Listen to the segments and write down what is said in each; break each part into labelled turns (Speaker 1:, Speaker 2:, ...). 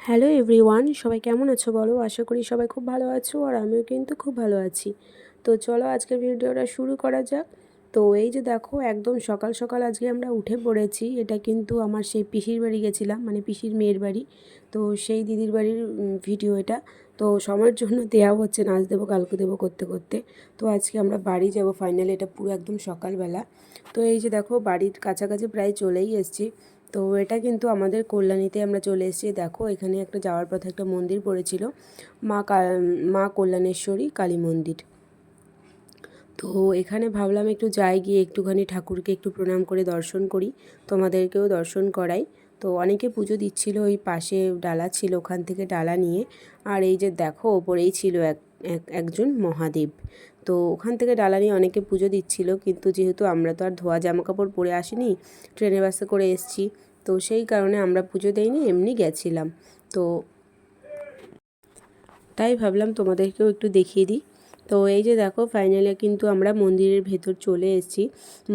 Speaker 1: Hello everyone সবাই কেমন আছো বলো? আশা করি সবাই খুব ভালো আছো আর আমিও কিন্তু খুব ভালো আছি। তো চলো আজকের ভিডিওটা শুরু করা যাক। তো এই যে দেখো, একদম সকাল সকাল আজকে আমরা উঠে পড়েছি। এটা কিন্তু আমার সেই পিসির বাড়ি গেছিলাম মানে পিসির মেয়ের বাড়ি। তো সেই দিদির বাড়ির ভিডিও এটা। তো সময়ের জন্য দেওয়া হচ্ছে নাচ দেবো, কালকে দেবো করতে করতে। তো আজকে আমরা বাড়ি যাব ফাইনালি এটা পুরো একদম সকালবেলা। তো এই যে দেখো, বাড়ির কাছাকাছি প্রায় চলেই এসেছি। তো এটা কিন্তু আমাদের কল্যাণীতে আমরা চলে এসেছি। দেখো, এখানে একটা যাওয়ার পথে একটা মন্দির পড়েছিল, মা মা কল্যাণেশ্বরী কালী মন্দির। তো এখানে ভাবলাম একটু যাই, গিয়ে একটুখানি ঠাকুরকে একটু প্রণাম করে দর্শন করি, তোমাদেরকেও দর্শন করাই। তো অনেকে পুজো দিচ্ছিল, ওই পাশে ডালা ছিল ওখান থেকে ডালা নিয়ে। আর এই যে দেখো, ওপরেই ছিল এক, একজন মহাদেব। তো ওখান থেকে ডালা নিয়ে অনেকে পুজো দিচ্ছিল, কিন্তু যেহেতু আমরা তো আর ধোয়া জামা কাপড় পরে আসিনি, ট্রেনে বাসে করে এসছি, তো সেই কারণে আমরা পুজো দেইনি, এমনি গেছিলাম। তো তাই ভাবলাম তোমাদেরকেও একটু দেখিয়ে দিই। তো এই যে দেখো ফাইনালি কিন্তু আমরা মন্দিরের ভেতর চলে এসেছি।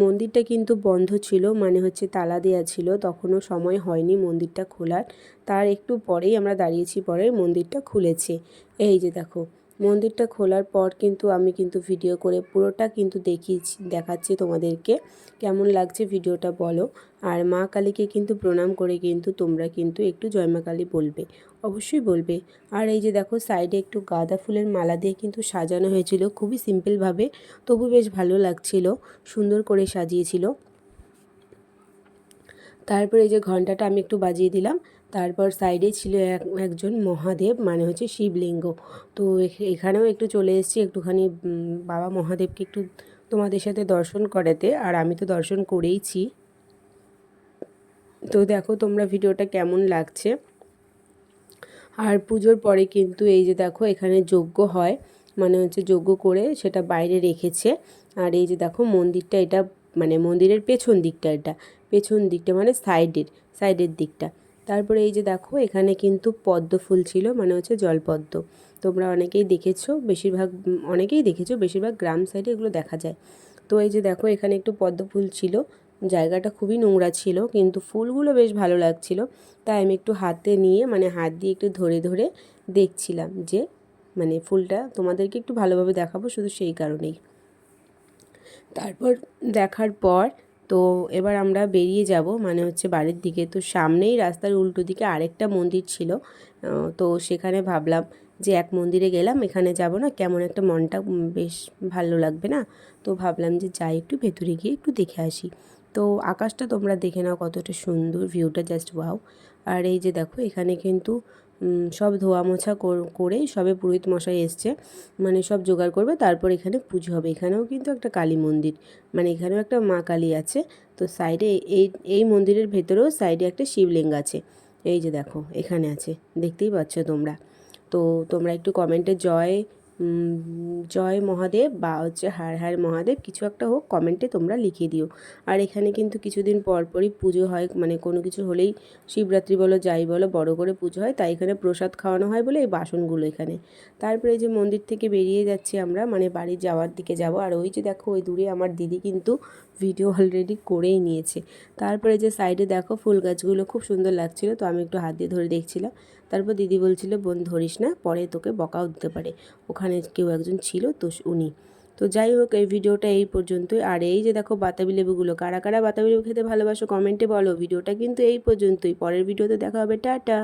Speaker 1: মন্দিরটা কিন্তু বন্ধ ছিল মানে হচ্ছে তালা দেওয়া ছিল, তখনও সময় হয়নি মন্দিরটা খোলার। তার একটু পরেই আমরা দাঁড়িয়েছি, পরে মন্দিরটা খুলেছে। এই যে দেখো মন্দিরটা খোলার পর কিন্তু আমি কিন্তু ভিডিও করে পুরোটা কিন্তু দেখিয়েছি, দেখাচ্ছি তোমাদেরকে। কেমন লাগছে ভিডিওটা বলো? আর মা কালীকে কিন্তু প্রণাম করে কিন্তু তোমরা কিন্তু একটু জয় মা কালী বলবে। অবশ্যই বলবে। আর এই যে দেখো সাইডে একটু গাঁদা ফুলের মালা দিয়ে কিন্তু সাজানো হয়েছিল, খুবই সিম্পলভাবে তবু বেশ ভালো লাগছিল, সুন্দর করে সাজিয়েছিল। তারপরে এই যে ঘন্টাটা আমি একটু বাজিয়ে দিলাম। তারপর সাইডে ছিল এক, একজন মহাদেব মানে হচ্ছে শিবলিঙ্গ। তো এখানেও একটু চলে এসেছি একটুখানি বাবা মহাদেবকে একটু তোমাদের সাথে দর্শন করাতে, আর আমি তো দর্শন করেইছি। তো দেখো তোমরা ভিডিওটা কেমন লাগছে। আর পুজোর পরে কিন্তু এই যে দেখো এখানে যজ্ঞ হয় মানে হচ্ছে যজ্ঞ করে সেটা বাইরে রেখেছে। আর এই যে দেখো মন্দিরটা এটা মানে মন্দিরের পেছন দিকটা এটা, পেছন দিকটা মানে সাইডের সাইডের দিকটা। তারপরে এই যে দেখো, এখানে কিন্তু পদ্ম ফুল ছিল মানে হচ্ছে জলপদ্ম। তোমরা অনেকেই দেখেছ, বেশিরভাগ, অনেকেই দেখেছ, বেশিরভাগ গ্রাম সাইডে এগুলো দেখা যায়। তো এই যে দেখো, এখানে একটু পদ্ম ফুল ছিল, জায়গাটা খুবই নোংরা ছিল, কিন্তু ফুলগুলো বেশ ভালো লাগছিল। তাই আমি একটু হাতে নিয়ে মানে হাত দিয়ে একটু ধরে ধরে দেখছিলাম যে মানে ফুলটা তোমাদেরকে একটু ভালোভাবে দেখাবো, শুধু সেই কারণেই। তারপর দেখার পর তো এবার আমরা বেরিয়ে যাব মানে হচ্ছে বাড়ির দিকে। তো সামনেই রাস্তার উল্টো দিকে আরেকটা মন্দির ছিল তো সেখানে ভাবলাম যে এক মন্দিরে গেলাম, এখানে যাব না, কেমন একটা মনটা বেশ ভালো লাগবে না। তো ভাবলাম যে যাই, একটু ভেতরে গিয়ে একটু দেখে আসি। তো আকাশটা তোমরা দেখে নাও কতটা সুন্দর, ভিউটা জাস্ট ওয়াও আর এই যে দেখো, এখানে কিন্তু সব ধোয়া মোছা করে সবে পুরোহিত মশাই এসছে। মানে সব জোগাড় করবে, তারপর এখানে পুজো হবে। এখানেও কিন্তু একটা কালী মন্দির। মানে এখানেও একটা মা কালী আছে। তো সাইডে এই এই মন্দিরের ভেতরেও সাইডে একটা শিবলিঙ্গ আছে। এই যে দেখো, এখানে আছে। দেখতেই পাচ্ছ তোমরা। তো তোমরা একটু কমেন্টে জয় জয় মহাদেব বা হচ্ছে হার হার মহাদেব কিছু একটা হোক কমেন্টে তোমরা লিখে দিও। আর এখানে কিন্তু কিছুদিন পর পরই পুজো হয় মানে কোনো কিছু হলেই শিবরাত্রি বলো, যাই বলো, বড় করে পুজো হয়, তাই এখানে প্রসাদ খাওয়ানো হয় বলে এই বাসনগুলো এখানে। তারপরে যে মন্দির থেকে বেরিয়ে যাচ্ছি আমরা মানে বাড়ি যাওয়ার দিকে যাব। আর ওই যে দেখো, ওই দূরে আমার দিদি কিন্তু ভিডিও অলরেডি করেই নিয়েছে। তারপরে যে সাইডে দেখো, ফুল গাছগুলো খুব সুন্দর লাগছিল, তো আমি একটু হাত দিয়ে ধরে দেখছিলাম। তারপর দিদি বলছিল, বোন ধরিস না, পরে তোকে বকাও দিতে পারে। ওখানে কেউ একজন ছিল, তো উনি। তো যাই হোক, এই ভিডিওটা এই পর্যন্তই। আর এই যে দেখো বাতাবি লেবুগুলো, কারা কারা বাতাবি লেবু খেতে ভালোবাসো, কমেন্টে বলো। ভিডিওটা কিন্তু এই পর্যন্তই। পরের ভিডিওতে দেখা হবে, টাটা।